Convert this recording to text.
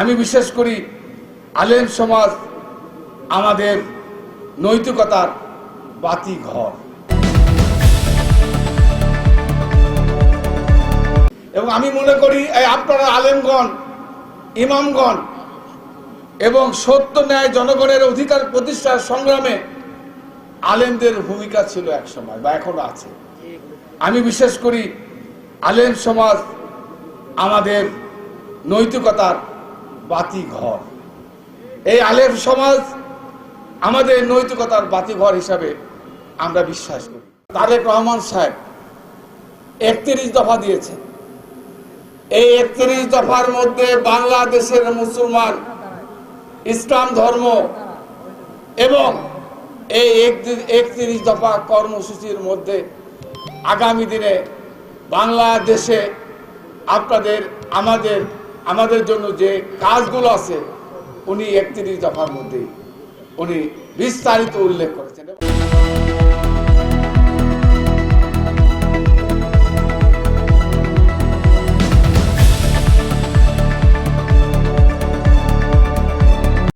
আমি বিশ্বাস করি আলেম সমাজ, আমাদের নৈতিকতার বাতি ঘর। এবং আমি মনে করি, এই আপনারা আলেমগণ, ইমামগণ এবং সত্য ন্যায় জনগণের অধিকার প্রতিষ্ঠার সংগ্রামে আলেমদের ভূমিকা ছিল এক সময় বা এখনও আছে। আমি বিশ্বাস করি, আলেম সমাজ আমাদের নৈতিকতার বাতি ঘর। এই আলেম সমাজ আমাদের নৈতিকতার বাতি ঘর হিসাবে আমরা বিশ্বাস করি। তারেক রহমান সাহেব একত্রিশ দফা দিয়েছে এই একত্রিশ দফার মধ্যে বাংলাদেশের মুসলমান, ইসলাম ধর্ম এবং এই একত্রিশ দফা কর্মসূচির মধ্যে আগামী দিনে বাংলাদেশে আপনাদের, আমাদের আমাদের জন্য যে কাজগুলো আছে উনি একত্রিশ দফার মধ্যে উনি বিস্তারিত উল্লেখ করেছেন।